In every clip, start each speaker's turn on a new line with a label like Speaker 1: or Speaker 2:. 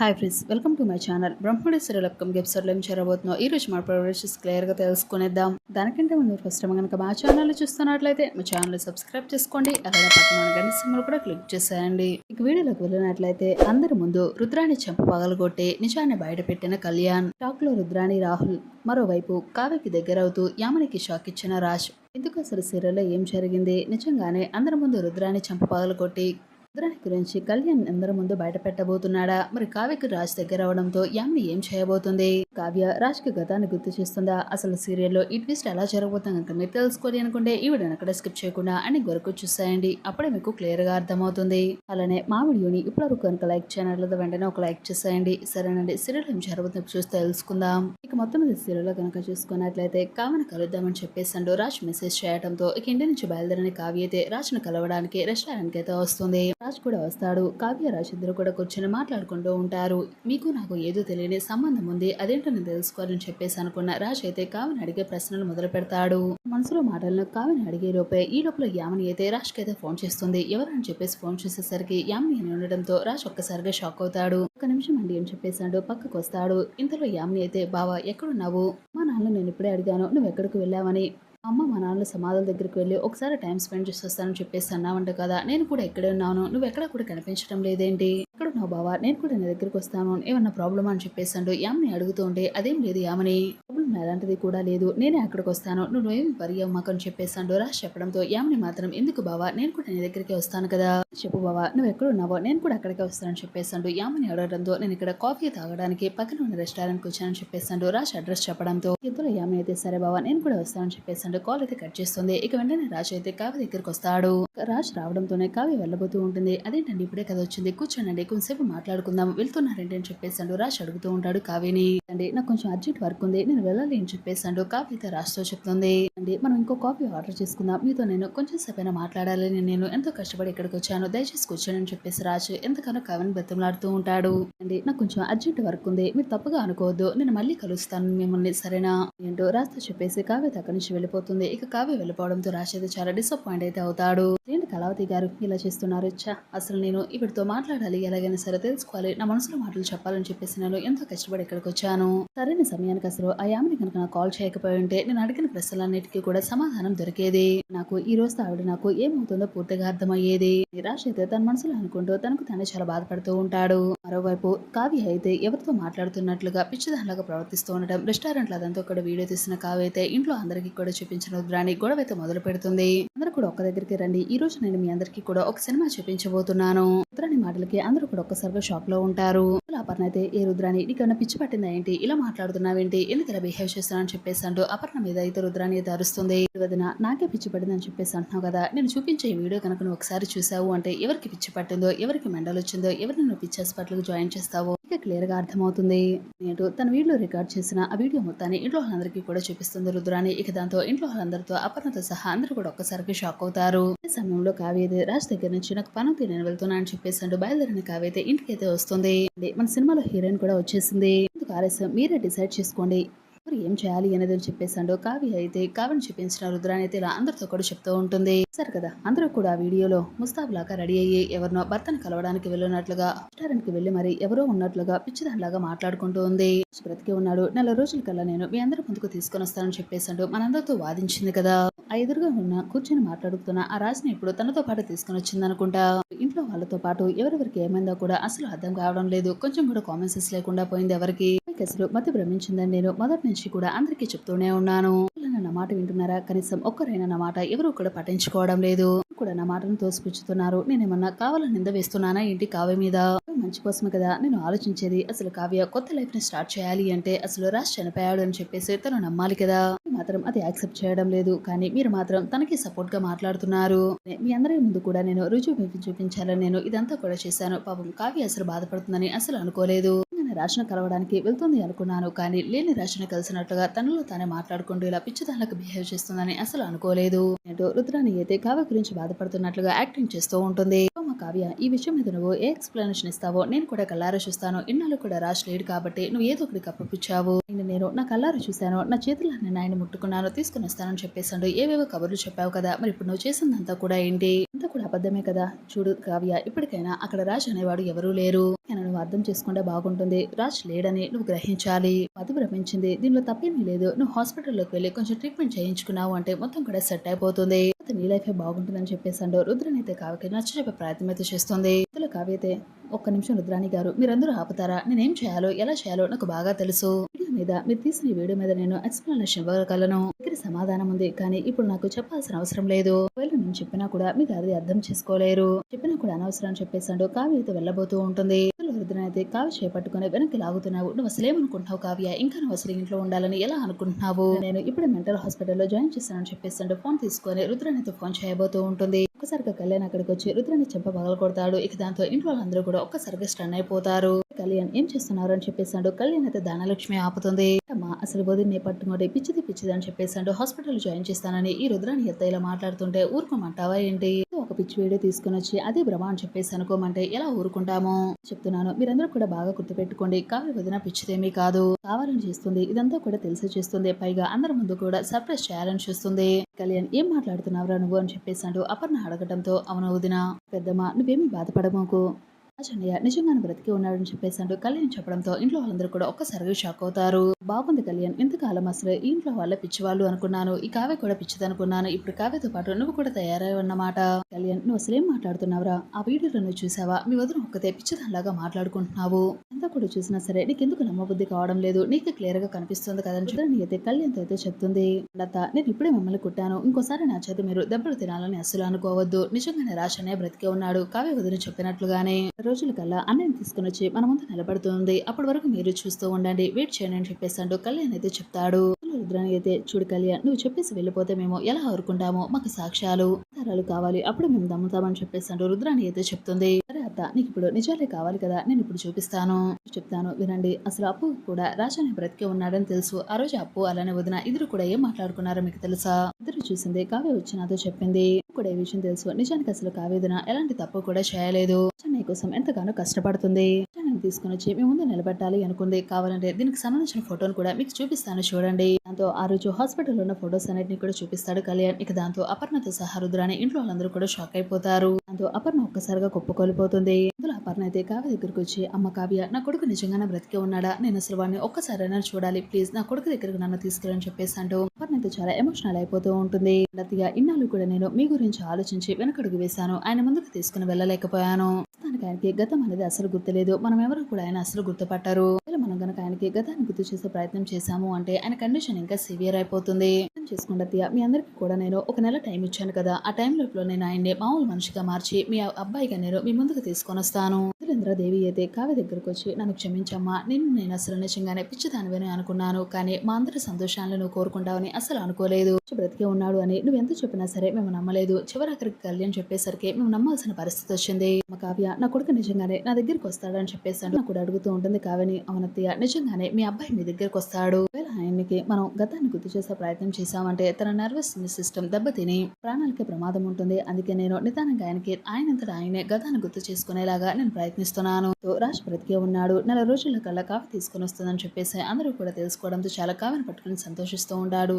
Speaker 1: Hi friends welcome to my channel Brahmadi serial upcoming ఎపిసోడ్లో ఏం చేరబోతుందో ఈ రోజు మన ప్రోగ్రెస్ క్లియర్గా తెలుసుకునేద్దాం. దానికంటే ముందు ఫస్ట్ టైం కనుక మా ఛానల్ చూస్తున్నట్లయితే మా ఛానల్ సబ్స్క్రైబ్ చేసుకోండి. అలాగే పక్కన గంట సింబల్ కూడా క్లిక్ చేసేయండి. ఇక వీడియోలోకి వెళ్ళినట్లయితే అందరి ముందు రుద్రాణి చెంప పగలగొట్టి నిజాన్ని బయటపెట్టిన కళ్యాణ్. టాక్లో రుద్రాణి రాహుల్ మరోవైపు కావ్యకి దగ్గరవుతూ యామనికి షాక్ ఇచ్చిన రాజ్. ఎందుకు అసలు సీరియల్లో ఏం జరిగింది? నిజంగానే అందరి ముందు రుద్రాణి చెంప పగలగొట్టి రుద్రాణి గురించి కళ్యాణ్ అందరి ముందు బయట పెట్టబోతున్నాడా? మరి కావ్యకి రాజ్ దగ్గర అవడంతో యామిని ఏం చేయబోతుంది? కావ్య రాజ్కి గతాన్ని గుర్తు చేస్తుందా? అసలు సీరియల్లో ఈ ట్విస్ట్ ఎలా జరగబోతుంది కనుక మీరు తెలుసుకోవాలి అనుకుంటే ఈ వీడియోని అక్కడ స్కిప్ చేయకుండా అని వరకు చూసేయండి. అప్పుడే మీకు క్లియర్గా అర్థమవుతుంది. అలానే మా వీడియోని ఇప్పటివరకు కనుక లైక్ చేయనట్లయితే వెంటనే ఒక లైక్ చేసేయండి. సరేనండి సీరియల్ ఏం జరగబోతుంది చూసి తెలుసుకుందాం. ఇక మొత్తం మీద సీరియల్ కనుక చూసుకున్నట్లయితే కావ్యను కలుద్దామని చెప్పేసాడు రాజ్ మెసేజ్ చేయడంతో ఇక ఇంటి నుంచి బయలుదేరిన కావ్య అయితే రాజ్ను కలవడానికి రెస్టారెంట్కి అయితే వస్తుంది. రాజ్ కూడా వస్తాడు. కావ్య రాజ్ ఇద్దరు కూడా కూర్చొని మాట్లాడుకుంటూ ఉంటారు. మీకు నాకు ఏదో తెలియని సంబంధం ఉంది. అదే ఏంటని తెలుసుకోవాలని చెప్పేసి అనుకున్న రాజ్ అయితే కావ్యని అడిగే ప్రశ్నలు మొదలు పెడతాడు. మనసులో మాటలను కావ్యని అడిగే లోపే ఈ లోపల యామిని అయితే రాజ్కి అయితే ఫోన్ చేస్తుంది. ఎవరని చెప్పేసి ఫోన్ చేసేసరికి యామిని అని ఉండడంతో రాజ్ ఒక్కసారిగా షాక్ అవుతాడు. ఒక నిమిషం అండి అని చెప్పేసాడు. పక్కకు వస్తాడు. ఇంతలో యామిని అయితే బావా ఎక్కడున్నావు? మా నాన్న నేను ఇప్పుడే అడిగాను. నువ్వు ఎక్కడికి వెళ్ళావని అమ్మ మా నాన్న సమాధుల దగ్గరికి వెళ్ళి ఒకసారి టైం స్పెండ్ చేసి వస్తానని చెప్పేసి అన్నావంట కదా నేను కూడా ఎక్కడే ఉన్నాను నువ్వు ఎక్కడ కూడా కనిపించడం లేదేంటి? ఎక్కడ ఉన్నావు బావా? నేను కూడా నీ దగ్గరికి వస్తాను ఏమన్నా ప్రాబ్లమ్? అని చెప్పేసాడు యామని అడుగుతూ ఉంటే అదేం లేదు యామని. ప్రాబ్లం అలాంటిది కూడా లేదు. నేనే అక్కడికి వస్తాను నువ్వు వరి అమ్మకని అని చెప్పేసాడు రాజ్ చెప్పడంతో యామిని మాత్రం ఎందుకు బావా? నేను కూడా నీ దగ్గరికి వస్తాను కదా. చెప్పు బావా నువ్వు ఎక్కడున్నావో నేను కూడా అక్కడికే వస్తానని చెప్పేసాడు యామిని అడగడంతో నేను ఇక్కడ కాఫీ తాగడానికి పక్కన ఉన్న రెస్టారెంట్కి వచ్చానని చెప్పేసాడు రాజ్ అడ్రస్ చెప్పడంతో ఇద్దరు యామిని అయితే సరే బావా నేను కూడా వస్తానని చెప్పేసాడు కాల్ అయితే కట్ చేస్తుంది. ఇక వెంటనే రాజ్ అయితే కావ్య దగ్గరికి వస్తాడు రాజ్ రావడంతోనే కావ్య వెళ్ళబోతూ ఉంటుంది. అదేంటండి ఇప్పుడే కదా వచ్చింది? కూర్చోనండి కొంతసేపు మాట్లాడుకుందాం. వెళ్తున్నారేంటి? అని చెప్పేసాడు రాజ్ అడుగుతూ ఉంటాడు కావ్యని అండి నాకు కొంచెం అర్జెంట్ వర్క్ ఉంది. నేను వెళ్ళ అని చెప్పేసాడు కాఫీ అయితే రాజ్తో చెప్తుంది. అండి మనం ఇంకో కాఫీ ఆర్డర్ చేసుకుందాం. మీతో నేను కొంచెం సేపైనా మాట్లాడాలని నేను ఎంతో కష్టపడి ఇక్కడికి వచ్చాను. దయచేసి కూర్చోనని చెప్పేసి రాజు ఎంతగానో కవిని బెత్తంలాడుతూ ఉంటాడు. అండి నాకు కొంచెం అర్జెంట్ వర్క్ ఉంది. మీరు తప్పుగా అనుకోవద్దు. నేను మళ్ళీ కలుస్తాను మిమ్మల్ని సరేనా? ఏంటో రాజ్తో చెప్పేసి కావ్య అక్కడి నుంచి వెళ్ళిపోతుంది. ఇక కావ్య వెళ్ళిపోవడంతో రాజు అయితే చాలా డిసప్పాయింట్ అయితే అవుతాడు. ఏంటి కళావతి గారు? ఇలా చేస్తున్నారు. చా అసలు నేను ఇవిడితో మాట్లాడాలి. ఎలాగైనా సరే తెలుసుకోవాలి. నా మనసులో మాటలు చెప్పాలని చెప్పేసి నేను ఎంతో కష్టపడి ఇక్కడికి వచ్చాను. సరైన సమయానికి అసలు ఆ యామిని కనుక నాకు కాల్ చేయకపోయి ఉంటే నేను అడిగిన ప్రశ్నలన్నిటికీ కూడా సమాధానం దొరికేది. నాకు ఈ రోజు ఆవిడ నాకు ఏమవుతుందో పూర్తిగా అర్థమయ్యేది. నిరాశ అయితే తన మనసులో అనుకుంటూ తనకు తానే చాలా బాధపడుతూ ఉంటాడు. మరోవైపు కావ్య అయితే ఎవరితో మాట్లాడుతున్నట్లుగా పిచ్చిదానిలాగా ప్రవర్తిస్తూ ఉండడం రెస్టారెంట్ అదంతా కూడా వీడియో తీసిన కావ్య అయితే ఇంట్లో అందరికీ కూడా చూపించిన రాని గొడవ అయితే మొదలు పెడుతుంది. అందరూ కూడా ఒక్క దగ్గరికి రండి. ఈ రోజు నేను మీ అందరికీ కూడా ఒక సినిమా చూపించబోతున్నాను. రుద్రాని మాటలకి అందరూ కూడా ఒక్కసారిగా షాక్లో ఉంటారు. అపర్ణ అయితే ఏ రుద్రాని నీకన్నా పిచ్చి పట్టిందా ఏంటి? ఇలా మాట్లాడుతున్నావేంటి? ఎందుకు ఇలా బిహేవ్ చేస్తున్నాను చెప్పేసి అంటూ అపర్ణ మీద అయితే రుద్రాని అయితే అరుస్తుంది. వదిన నాకే పిచ్చి పడిందని చెప్పేసి అంటున్నావు కదా నేను చూపించే ఈ వీడియో కనుక నువ్వు ఒకసారి చూసావు అంటే ఎవరికి పిచ్చి పట్టిందో ఎవరికి మెండల్ వచ్చిందో ఎవరిని నువ్వు పిచ్చి హాస్పిటల్కి జాయిన్ చేస్తావో క్లియర్గా అర్థమవుతుంది. ఏంటో తన వీడియో రికార్డ్ చేసిన ఆ వీడియో మొత్తాన్ని ఇంట్లో వాళ్ళందరికీ కూడా చూపిస్తుంది రుద్రాని ఇక దాంతో ఇంట్లో వాళ్ళందరితో అపర్ణతో సహా అందరూ కూడా ఒక్కసారికి షాక్ అవుతారు. ఈ సమయంలో కావ్యది రాజ్ దగ్గర నుంచి నాకు పని ఉంది నేను వెళ్తున్నా అని చెప్పేసి బయలుదేరిన కావ్యతే ఇంటికి అయితే వస్తుంది మన సినిమాలో హీరోయిన్ కూడా వచ్చేసింది. ఎందుకు ఆలస్యం మీరే డిసైడ్ చేసుకోండి. మరి ఏం చేయాలి అనేది చెప్పేసాడు కావి అయితే కావిని చూపించిన రుద్రాని అయితే ఇలా అందరితో కూడా చెప్తూ ఉంటుంది. సరే కదా అందరూ కూడా వీడియోలో ముస్తాబ్ లాగా రెడీ అయ్యి ఎవరినో భర్తను కలవడానికి వెళ్ళినట్లుగా రెస్టారెంట్కి వెళ్ళి మరి ఎవరో ఉన్నట్లుగా పిచ్చిదానిలాగా మాట్లాడుకుంటూ ఉంది. బ్రతికి ఉన్నాడు నెల రోజుల కల్లా నేను మీ అందరి ముందుకు తీసుకొని వస్తానని చెప్పేసాడు మనందరితో వాదించింది కదా. ఆ ఎదురుగా ఉన్న కూర్చొని మాట్లాడుతున్న ఆ రాజుని ఇప్పుడు తనతో పాటు తీసుకుని వచ్చింది అనుకుంటా. ఇంట్లో వాళ్ళతో పాటు ఎవరెవరికి ఏమైందో కూడా అసలు అర్థం కావడం లేదు. కొంచెం కూడా కామన్ సెన్స్ లేకుండా పోయింది ఎవరికి? అసలు మతి భ్రమించిందని నేను మొదటి నుంచి కూడా అందరికీ చెప్తూనే ఉన్నాను. నా మాట వింటున్నారా? కనీసం ఒక్కరైనా నా మాట ఎవరు కూడా పట్టించుకోవడం లేదు. కూడా నా మాటను తోసిపుచ్చుతున్నారు. నేనేమన్నా కావాలని నింద వేస్తున్నానా? ఏంటి కావ్య మీద? మంచి కోసమే కదా? నేను ఆలోచించేది అసలు కావ్య కొత్త లైఫ్ని స్టార్ట్ చేయాలి అంటే అసలు రాజ్ చనిపోయాడు అని చెప్పేసి తను నమ్మాలి కదా? మాత్రం అది యాక్సెప్ట్ చేయడం లేదు. కానీ మీరు మాత్రం తనకి సపోర్ట్గా మాట్లాడుతున్నారు. మీ అందరి ముందు కూడా నేను రుజువు చూపించాలని నేను ఇదంతా కూడా చేశాను. పాపం కావ్య అసలు బాధపడుతుందని అసలు అనుకోలేదు. నేను రాశిని కలవడానికి వెళ్తుంది అనుకున్నాను. కానీ లేని రాశిని కలిసినట్లుగా తనలో తానే మాట్లాడుకుంటూ ఇలా పిచ్చిదానికి బిహేవ్ చేస్తుందని అసలు అనుకోలేదు. ఏంటో రుద్రాని అయితే కావ్య గురించి బాధపడుతున్నట్లుగా యాక్టింగ్ చేస్తూ ఉంటుంది. మా కావ్య ఈ విషయం మీద నువ్వు ఏ ఎక్స్ప్లెనేషన్ ఇస్తావో నేను కూడా కల్లారా చూస్తాను. ఇన్నాళ్ళు కూడా రాజ్ లేడు కాబట్టి నువ్వు ఏదో ఒకటి కప్పపిచ్చావు. నేను నేను నా కల్లారా చూశాను. నా చేతుల్లో నేను ఆయన ముట్టుకున్నాను. తీసుకుని వస్తానని చెప్పేసాడు ఏవేవో కబుర్లు చెప్పావు కదా. మరి ఇప్పుడు నువ్వు చేసిందంతా కూడా ఏంటి? కూడా అబద్ధమే కదా? చూడు కావ్య ఇప్పటికైనా అక్కడ రాజ్ అనేవాడు ఎవరూ లేరు. ఆయన నువ్వు అర్థం చేసుకుంటే బాగుంటుంది. రాజ్ లేడని నువ్వు గ్రహించాలి. మధు భ్రమించింది. దీనిలో తప్పేమీ లేదు. నువ్వు హాస్పిటల్లోకి వెళ్ళి కొంచెం ట్రీట్మెంట్ చేయించుకున్నావు అంటే మొత్తం కూడా సెట్ అయిపోతుంది. నీ లైఫే బాగుంటుందని చెప్పేసాడు రుద్రనైతే కావ్యకి నచ్చజెప్పే ప్రయత్నం అయితే చేస్తుంది. ఇందులో కావ్య అయితే ఒక్క నిమిషం రుద్రాణి గారు మీరందరూ ఆపుతారా? నేనేం చేయాలో ఎలా చేయాలో నాకు బాగా తెలుసు. వీడియో మీద మీరు తీసిన వీడియో మీద నేను ఎక్స్ప్లెనేషన్ ఇవ్వగలను. దగ్గర సమాధానం ఉంది. కానీ ఇప్పుడు నాకు చెప్పాల్సిన అవసరం లేదు. అని చెప్పినా కూడా మీ అది అర్థం చేసుకోలేరు. చెప్పినా కూడా అనవసరం చెప్పేశాడు. కావ్య అయితే వెళ్ళబోతూ ఉంటుంది. అయితే కావ్య చేపట్టుకుని వెనక్కి లాగుతున్నావు. నువ్వు అసలేమనుకుంటున్నావు కావ్య? ఇంకా నువ్వు అసలు ఇంట్లో ఉండాలని ఎలా అనుకుంటున్నావు? నేను ఇప్పుడు మెంటల్ హాస్పిటల్లో జాయిన్ చేస్తానని చెప్పేసాడు ఫోన్ తీసుకొని రుద్రనితో ఫోన్ చేయబోతూ ఉంటుంది. ఒక్కసారిగా కళ్యాణ్ అక్కడికి వచ్చి రుద్రని చెంప పగల కొడతాడు. ఇక దాంతో ఇంట్లో వాళ్ళందరూ కూడా ఒక్కసారిగా స్టన్ అయిపోతారు. కళ్యాణ్ ఏం చేస్తున్నారు అని చెప్పేసాడు కళ్యాణ్ అయితే దానలక్ష్మి ఆపుతుంది. అసలు వదిలినే పట్టుకోండి పిచ్చిది పిచ్చిది అని చెప్పేసాడు హాస్పిటల్ జాయిన్ చేస్తానని ఈ రుద్రాని ఎత్త ఇలా మాట్లాడుతుంటే ఊరుకోమంటావా ఏంటి? ఒక పిచ్చి వీడియో తీసుకుని వచ్చి అదే భ్రమ అని చెప్పేసి అనుకోమంటే ఎలా ఊరుకుంటాము? చెప్తున్నాను. మీరందరూ కూడా బాగా గుర్తుపెట్టుకోండి. కావ్య వదిన పిచ్చిదేమీ కాదు. కావాలని చేస్తుంది. ఇదంతా కూడా తెలిసి చేస్తుంది. పైగా అందరి ముందు కూడా సర్ప్రైజ్ చేయాలని చూస్తుంది. కళ్యాణ్ ఏం మాట్లాడుతున్నావురా నువ్వు? అని చెప్పేసాడు అపర్ణ అడగడంతో. అవును వదిన పెద్దమ్మ నువ్వేమీ బాధపడమోకు. అజన్నయ్య నిజంగానే బ్రతికి ఉన్నాడని చెప్పేసాడు కళ్యాణ్ చెప్పడంతో ఇంట్లో వాళ్ళందరూ కూడా ఒక్కసారిగా షాక్ అవుతారు. బాగుంది కళ్యాణ్. ఇంతకాలం అసలు ఈ ఇంట్లో వాళ్ళ పిచ్చివాళ్ళు అనుకున్నాను. ఈ కావ్య కూడా పిచ్చిదనుకున్నాను. ఇప్పుడు కావ్యతో పాటు నువ్వు కూడా తయారై ఉన్నమాట కళ్యాణ్ నువ్వు అసలేం మాట్లాడుతున్నావురా? ఆ వీడియోలో నువ్వు చూసావా? మీ వదిన ఒక్కతే పిచ్చిదానిలాగా మాట్లాడుకుంటున్నావు. అంతా కూడా చూసినా సరే నీకెందుకు నమ్మబుద్ధి కావడం లేదు. నీకు క్లియర్గా కనిపిస్తుంది కదని చూడండి అయితే కళ్యాణ్తో అయితే చెప్తుంది. లత నేను ఇప్పుడే మిమ్మల్ని కుట్టాను. ఇంకోసారి నా చేత మీరు దెబ్బలు తినాలని అస్సలు అనుకోవద్దు. నిజంగానే రాశనే బ్రతికే ఉన్నాడు. కావ్య వదిన చెప్పినట్లుగానే రోజులకల్లా అన్నయ్య తీసుకుని వచ్చి మన ముందు నిలబడుతుంది. అప్పటి వరకు మీరు చూస్తూ ఉండండి. వెయిట్ చేయండి అని చెప్పేసాడు కళ్యాణ్ అయితే చెప్తాడు. రుద్రాని అయితే చూడు కళ్యాణ్ నువ్వు చెప్పేసి వెళ్ళిపోతే మేము ఎలా ఆరుకుంటామో మాకు సాక్ష్యాలు ఆధారాలు కావాలి. అప్పుడు మేము దమ్ముతామని చెప్పేసాడు రుద్రాని అయితే చెప్తుంది. నీకు ఇప్పుడు నిజాలే కావాలి కదా నేను ఇప్పుడు చూపిస్తాను చెప్తాను వినండి. అసలు అప్పు కూడా రాజాని బ్రతికే ఉన్నాడని తెలుసు. ఆ రోజు అప్పు అలానే వదిన ఇద్దరు కూడా ఏం మాట్లాడుకున్నారో మీకు తెలుసా? ఇద్దరు చూసింది కావ్య వచ్చి నాతో చెప్పింది. కూడా ఈ విషయం తెలుసు. నిజానికి అసలు కావ్యదిన ఎలాంటి తప్పు కూడా చేయలేదు. చెన్నై కోసం ఎంతగానో కష్టపడుతుంది. చెన్నై తీసుకుని వచ్చి మీ ముందు నిలబెట్టాలి అనుకుంది. కావాలంటే దీనికి సంబంధించిన ఫోటోను కూడా మీకు చూపిస్తాను చూడండి. దాంతో ఆ రోజు హాస్పిటల్లో ఉన్న ఫొటోస్ అన్నిటిని కూడా చూపిస్తాడు కళ్యాణ్. ఇక దాంతో అపర్ణతో సహా రుద్రాని ఇంట్లో వాళ్ళందరూ కూడా షాక్ అయిపోతారు. దాంతో అపర్ణ ఒక్కసారిగా కుప్పకొలిపోతుంది అందులో అపర్ణ అయితే కావ్య దగ్గరకు వచ్చి అమ్మ కావ్య నా కొడుకు నిజంగానే బ్రతికే ఉన్నాడా? నేను అసలు వాడిని ఒక్కసారైనా చూడాలి. ప్లీజ్ నా కొడుకు దగ్గరకు నన్ను తీసుకెళ్ళని చెప్పేసి అంటూ అపర్ణ అయితే చాలా ఎమోషనల్ అయిపోతూ ఉంటుంది. లతిగా ఇన్నాళ్ళు కూడా నేను మీ గురించి ఆలోచించి వెనకడుగు వేశాను. ఆయన ముందుకు తీసుకుని వెళ్ళలేకపోయాను. ప్రస్తుతానికి ఆయనకి గతం అనేది అసలు గుర్తులేదు. మనం ఎవరు కూడా ఆయన అసలు గుర్తుపట్టారు. మనం గనక ఆయనకి గతాన్ని గుర్తు చేసే ప్రయత్నం చేశాము అంటే ఆయన కండిషన్ ఇంకా సివియర్ అయిపోతుంది. చేసుకోండి అత్తయ్య. మీ అందరికీ కూడా నేను ఒక నెల టైం ఇచ్చాను కదా. ఆ టైం లోపల నేను ఆయన్ని మామూలు మనిషిగా మార్చి మీ అబ్బాయిగా నేను మీ ముందుకు తీసుకొని వస్తాను దేవి అయితే కావ్య దగ్గరకు వచ్చి నన్ను క్షమించమ్మా. నిన్ను నేను అసలు నిజంగానే పిచ్చిదానివని అనుకున్నాను. కానీ మా అందరి సంతోషాలను నువ్వు కోరుకుంటావని అసలు అనుకోలేదు. బ్రతికే ఉన్నాడు అని నువ్వు ఎంత చెప్పినా సరే మేము నమ్మలేదు. చివరికి కళ్యాణ్ చెప్పేసరికి మేము నమ్మాల్సిన పరిస్థితి వచ్చింది. మా కావ్య నా కొడుకు నిజంగానే నా దగ్గరికి వస్తాడని చెప్పేసాడు నాకు కూడా అడుగుతూ ఉంటుంది కావ్యని. అవనత్తయ్య నిజంగానే మీ అబ్బాయి మీ దగ్గరికి వస్తాడు. ఆయనకి మనం గతాన్ని గుర్తు చేసే ప్రయత్నం చేశామంటే తన నర్వస్ సిస్టమ్ దెబ్బతిని ప్రాణాలకి ప్రమాదం ఉంటుంది. అందుకే నేను నిదానంగా ఆయనకి ఆయనంతటా ఆయనే గతాన్ని గుర్తు చేసుకునేలాగా నేను ప్రయత్నిస్తున్నాను. తో రాజ్ బ్రతికే ఉన్నాడు. నెల రోజుల కల్లా కాఫీ తీసుకొని వస్తుందని చెప్పేసి అందరూ కూడా తెలుసుకోవడంతో చాలా కావిని పట్టుకుని సంతోషిస్తూ ఉంటాడు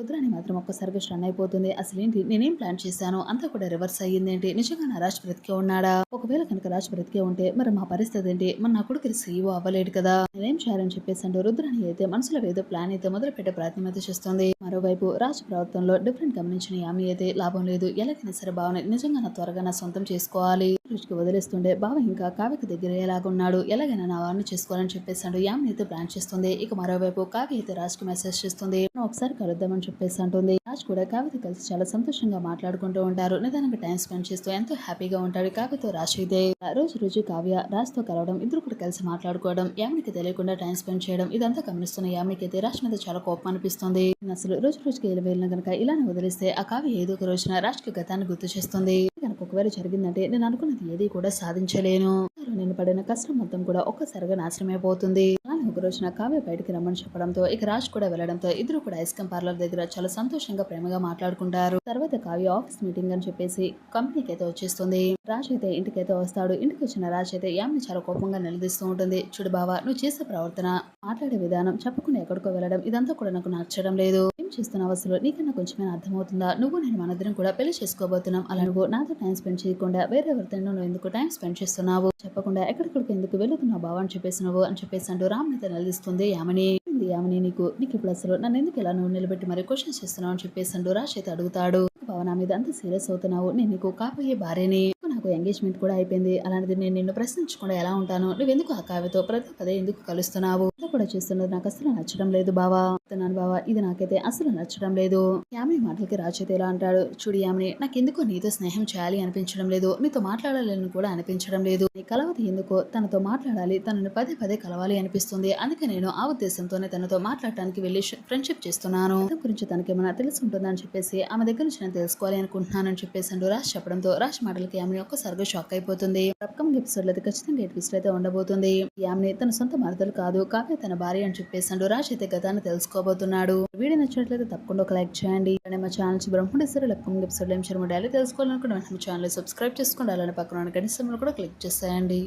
Speaker 1: రుద్రాని మాత్రం ఒక్కసారిగా స్టన్ అయిపోతుంది. అసలు ఏంటి నేనేం ప్లాన్ చేశాను? అంతా కూడా రివర్స్ అయ్యిందేంటి? నిజంగా నా రాజ్ బ్రతికే ఉన్నాడా? ఒకవేళ కనుక రాజ్ బ్రతికే ఉంటే మరి మా పరిస్థితి ఏంటి? మరి నా కొడుకు సీఈఓ అవ్వలేడు కదా? నేనేం చేయాలని చెప్పేసి అంటే రుద్రాని అయితే మనసులో ఏదో ప్లాన్ అయితే మొదలు పెట్టే ప్రయత్నం అయితే చేస్తుంది. మరోవైపు రాజ్ ప్రవర్తనలో డిఫరెంట్ గమనించిన యామి అయితే లాభం లేదు. ఎలాగైనా సరే బావని నిజంగా నా త్వరగా నా సొంతం చేసుకోవాలి. రుచికి వదిలేస్తుండే బావ ఇంకా కావ్యకి దగ్గర ఎలాగున్నాడు ఎలాగైనా నా వారిని చేసుకోవాలని చెప్పేసాడు యామిని అయితే ప్లాన్ చేస్తుంది. ఇక మరోవైపు కావ్య అయితే రాజ్కి మెసేజ్ చేస్తుంది. ఒకసారి కలుద్దామని చెప్పేసి అంటుంది రాజ్ కూడా కావ్యతో కలిసి చాలా సంతోషంగా మాట్లాడుకుంటూ ఉంటారు. నిదానంగా టైం స్పెండ్ చేస్తూ ఎంతో హ్యాపీగా ఉంటాడు కావ్యతో రాజ్ ఇదే రోజు రోజు కావ్య రాజ్తో కలవడం ఇద్దరు కూడా కలిసి మాట్లాడుకోవడం యామినికి తెలియకుండా టైం స్పెండ్ చేయడం ఇదంతా గమనిస్తున్న యామికి అయితే రాజ్ మీద చాలా కోపం అనిపిస్తుంది. అసలు రోజు రోజుకి వెళ్ళి వెళ్ళిన కనుక ఇలానే వదిలిస్తే ఆ కావ్య ఏదో ఒక రోజున రాజ్కి గతాన్ని గుర్తు చేస్తుంది. కనుక ఒకవేళ జరిగిందంటే నేను అనుకున్నది ఏది కూడా సాధించలేను. నేను పడిన కష్టం మొత్తం కూడా ఒక్కసారిగా నాశనమైపోతుంది. అలానే ఒక రోజున కావ్య బయటికి రమ్మని చెప్పడంతో ఇక రాజ్ కూడా వెళ్ళడంతో ఇద్దరు కూడా ఐస్ పార్లర్ దగ్గర చాలా సంతోషంగా ప్రేమగా మాట్లాడుకుంటారు. తర్వాత కావ్య ఆఫీస్ మీటింగ్ అని చెప్పేసి కంపెనీకి అయితే వచ్చేస్తుంది. రాజ్ అయితే ఇంటికైతే వస్తాడు. ఇంటికి వచ్చిన రాజ్ అయితే యామ్ని చాలా కోపంగా నిలదీస్తూ ఉంటుంది. చూడు బావా నువ్వు చేసే ప్రవర్తన మాట్లాడే విధానం చెప్పకుండా ఎక్కడికో వెళ్ళడం ఇదంతా కూడా నాకు నచ్చడం లేదు. చేస్తున్న అవసరం అసలు నీకన్నా కొంచెమైనా అర్థమవుతుందా? నువ్వు నేను మనందరం కూడా పెళ్ళి చేసుకోబోతున్నాం. అలా నువ్వు నాతో టైం స్పెండ్ చేయకుండా వేరే ఎవరితో నువ్వు ఎందుకు టైం స్పెండ్ చేస్తున్నావు? చెప్పకుండా ఎక్కడికడికి ఎందుకు వెళ్తున్నావు బావ అని చెప్పేసి నువ్వు అని చెప్పేసి అంటూ రామ్ అయితే నిలదీస్తుంది యామని యామని నీకు? నీకు ఇప్పుడు అసలు నన్ను ఎందుకు ఇలా నువ్వు నిలబెట్టి మరి క్వశ్చన్స్ చేస్తున్నావు అని చెప్పేసి అంటూ రాజ్ అయితే అడుగుతాడు. బావ నా మీద అంత సీరియస్ అవుతున్నావు. నేను నీకు కాబోయే భార్యని. నాకు ఎంగేజ్మెంట్ కూడా అయిపోయింది. అలాంటిది నేను నిన్ను ప్రశ్నించకుండా ఎలా ఉంటాను నువ్వు ఎందుకు ఆ కావ్యతో ప్రతి పదే ఎందుకు కలుస్తున్నావు? ఇది కూడా చేస్తున్నది నాకు అసలు నచ్చడం లేదు బావా. చెప్తున్నాను బావా ఇది నాకైతే అసలు నచ్చడం లేదు. యామిని మాటలకి రాజైతే ఎలా అంటాడు? చూడు యామిని నాకెందుకో నీతో స్నేహం చేయాలి అనిపించడం లేదు. నీతో మాట్లాడాలని కూడా అనిపించడం లేదు. నీ కలవతి ఎందుకో తనతో మాట్లాడాలి. తనను పదే పదే కలవాలి అనిపిస్తుంది. అందుకే నేను ఆ ఉద్దేశంతోనే తనతో మాట్లాడటానికి వెళ్ళి ఫ్రెండ్షిప్ చేస్తున్నాను. గురించి తనకేమైనా తెలిసి ఉంటుందని చెప్పేసి ఆమె దగ్గర నుంచి నేను తెలుసుకోవాలి అనుకుంటున్నానని చెప్పేసి అంటూ రాజ్ చెప్పడంతో రాజ్ మాటలకి యామిని ఒక్కసారిగా షాక్ అయిపోతుంది. అప్కమింగ్ ఎపిసోడ్లో అయితే ఖచ్చితంగా ట్విస్ట్ అయితే ఉండబోతుంది. యామిని తన సొంత మరదలు కాదు కావ్య తన భార్య అని చెప్పేసాడు. రాజ్ అయితే గతాన్ని తెలుసుకోబోతున్నాడు. వీడియో నచ్చినట్లయితే తప్పకుండా ఒక లైక్ చేయండి. మా ఛానల్ నుంచి బ్రహ్మడేశ్వరి అప్కమింగ్ ఎపిసోడ్ ఏం చేయడం డైలీ తెలుసుకోవాలనుకుంటే వెంటనే మా ఛానల్ సబ్స్క్రైబ్ చేసుకోండి. అలానే పక్కన కనీసం కూడా క్లిక్ చేసేయండి.